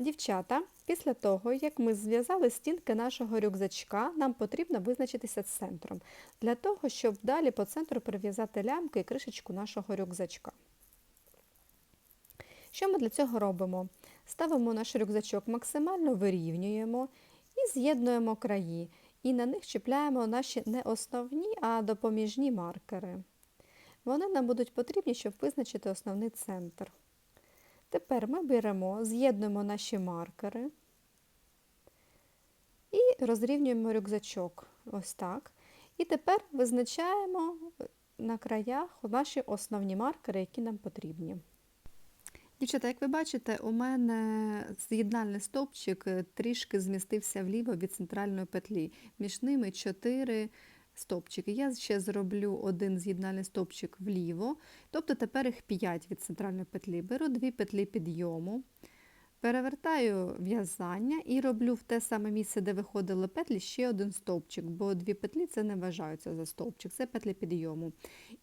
Дівчата, після того, як ми зв'язали стінки нашого рюкзачка, нам потрібно визначитися з центром, для того, щоб далі по центру прив'язати лямки і кришечку нашого рюкзачка. Що ми для цього робимо? Ставимо наш рюкзачок максимально вирівнюємо і з'єднуємо краї. І на них чіпляємо наші не основні, а допоміжні маркери. Вони нам будуть потрібні, щоб визначити основний центр. Тепер ми беремо, з'єднуємо наші маркери і розрівнюємо рюкзачок. Ось так. І тепер визначаємо на краях наші основні маркери, які нам потрібні. Дівчата, як ви бачите, у мене з'єднальний стовпчик трішки змістився вліво від центральної петлі. Між ними 4 стовпчики. Я ще зроблю один з'єднальний стовпчик вліво, тобто тепер їх 5 від центральної петлі. Беру дві петлі підйому, перевертаю в'язання і роблю в те саме місце, де виходили петлі, ще один стовпчик, бо дві петлі це не вважаються за стовпчик, це петлі підйому.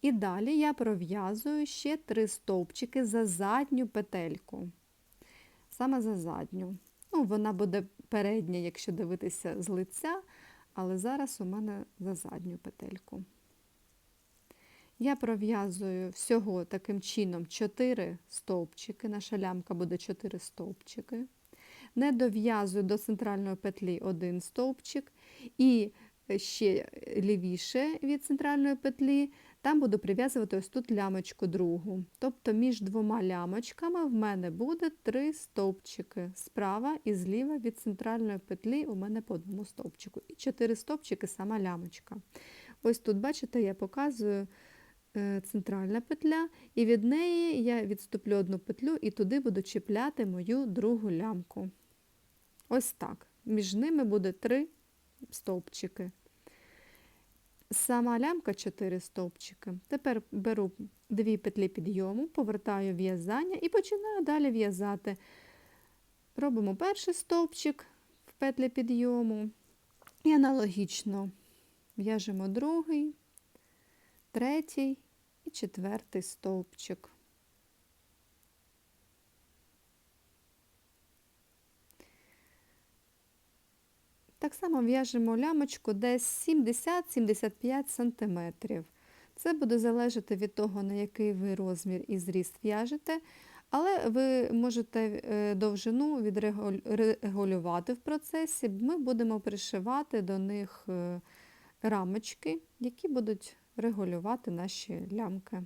І далі я пров'язую ще три стовпчики за задню петельку. Саме за задню. Ну, Вона буде передня, якщо дивитися з лиця, але зараз у мене за задню петельку. Я пров'язую всього таким чином 4 стовпчики, наша лямка буде 4 стовпчики. Не дов'язую до центральної петлі один стовпчик і ще лівіше від центральної петлі, там буду прив'язувати ось тут лямочку другу. Тобто між двома лямочками в мене буде 3 стовпчики справа і зліва від центральної петлі у мене по одному стовпчику. І 4 стовпчики сама лямочка. Ось тут, бачите, я показую центральна петля, і від неї я відступлю одну петлю і туди буду чіпляти мою другу лямку. Ось так. Між ними буде 3 стовпчики. Сама лямка 4 стовпчики. Тепер беру дві петлі підйому, повертаю в'язання і починаю далі в'язати. Робимо перший стовпчик в петлі підйому і аналогічно в'яжемо другий, третій і четвертий стовпчик. Так само в'яжемо лямочку десь 70-75 см. Це буде залежати від того, на який ви розмір і зріст в'яжете, але ви можете довжину відрегулювати в процесі. Ми будемо пришивати до них рамочки, які будуть регулювати наші лямки.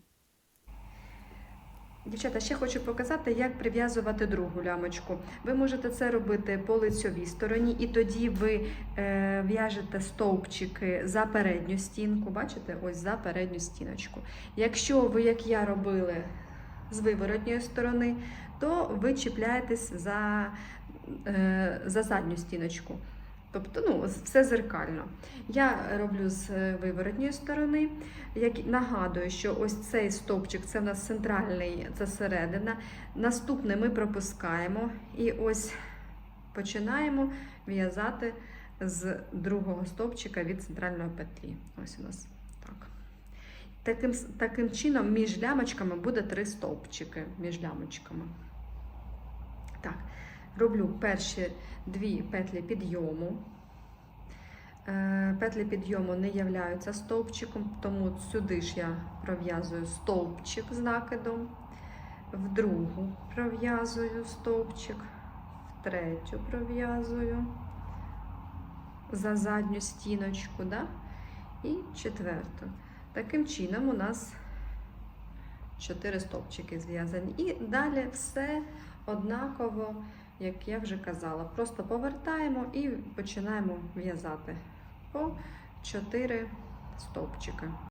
Дівчата, ще хочу показати, як прив'язувати другу лямочку. Ви можете це робити по лицьовій стороні, і тоді ви е, в'яжете стовпчики за передню стінку, бачите, ось за передню стіночку. Якщо ви, як я робили, з виворотньої сторони, то ви чіпляєтесь за, е, за задню стіночку. Тобто, ну, все зеркально. Я роблю з виворотньої сторони. Як нагадую, що ось цей стовпчик це в нас центральний, це середина. Наступний ми пропускаємо і ось починаємо в'язати з другого стовпчика від центральної петлі. Ось у нас так. Таким, таким чином, між лямочками буде три стовпчики. Між лямочками. Так. Роблю перші дві петлі підйому. Петлі підйому не являються стовпчиком, тому сюди ж я пров'язую стовпчик з накидом, в другу пров'язую стовпчик, в третю пров'язую за задню стіночку, да? і четверту. Таким чином у нас 4 стовпчики зв'язані. І далі все однаково як я вже казала. Просто повертаємо і починаємо в'язати по 4 стовпчики.